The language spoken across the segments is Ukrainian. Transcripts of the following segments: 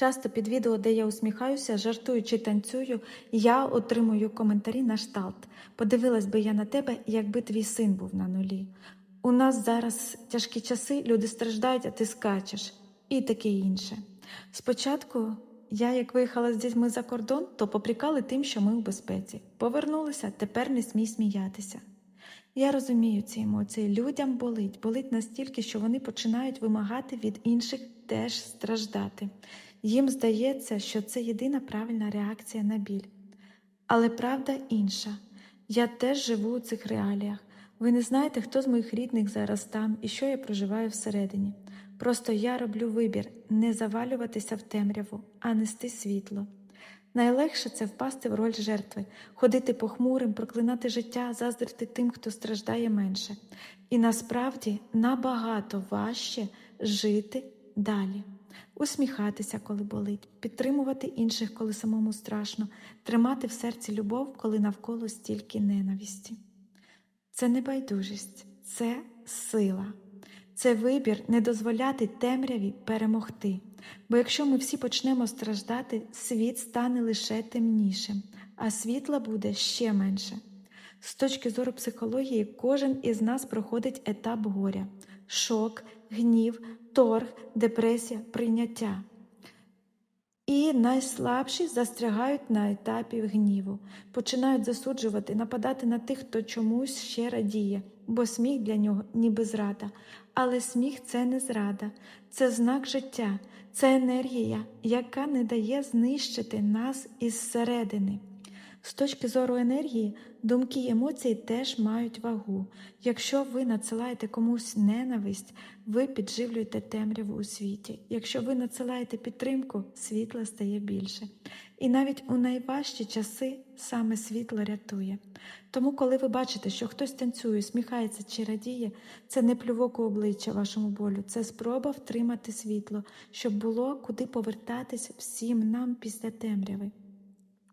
Часто під відео, де я усміхаюся, жартую чи танцюю, я отримую коментарі на шталт. Подивилась би я на тебе, якби твій син був на нулі. У нас зараз тяжкі часи, люди страждають, а ти скачеш, і таке інше. Спочатку я, як виїхала з дітьми за кордон, то попрікали тим, що ми у безпеці. Повернулися, тепер не смій сміятися. Я розумію ці емоції. Людям болить, болить настільки, що вони починають вимагати від інших теж страждати. Їм здається, що це єдина правильна реакція на біль. Але правда інша. Я теж живу у цих реаліях. Ви не знаєте, хто з моїх рідних зараз там і що я проживаю всередині. Просто я роблю вибір не завалюватися в темряву, а нести світло. Найлегше це впасти в роль жертви, ходити похмурим, проклинати життя, заздрити тим, хто страждає менше. І насправді набагато важче жити далі, усміхатися, коли болить, підтримувати інших, коли самому страшно, тримати в серці любов, коли навколо стільки ненависті. Це не байдужість, це сила. Це вибір не дозволяти темряві перемогти. Бо якщо ми всі почнемо страждати, світ стане лише темнішим, а світла буде ще менше. З точки зору психології, кожен із нас проходить етап горя: шок, гнів, торг, депресія, прийняття. І найслабші застрягають на етапі гніву, починають засуджувати, нападати на тих, хто чомусь ще радіє, бо сміх для нього ніби зрада. Але сміх це не зрада, це знак життя, це енергія, яка не дає знищити нас із середини. З точки зору енергії, думки й емоції теж мають вагу. Якщо ви надсилаєте комусь ненависть, ви підживлюєте темряву у світі. Якщо ви надсилаєте підтримку, світла стає більше. І навіть у найважчі часи саме світло рятує. Тому, коли ви бачите, що хтось танцює, сміхається чи радіє, це не плювок у обличчя вашому болю, це спроба втримати світло, щоб було куди повертатись всім нам після темряви.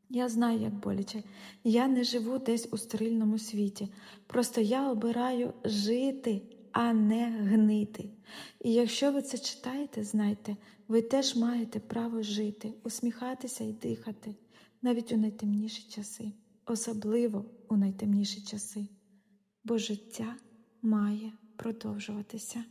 Я знаю, як боляче. Я не живу десь у стерильному світі. Просто я обираю жити, а не гнити. І якщо ви це читаєте, знайте, ви теж маєте право жити, усміхатися і дихати, навіть у найтемніші часи, особливо у найтемніші часи. Бо життя має продовжуватися.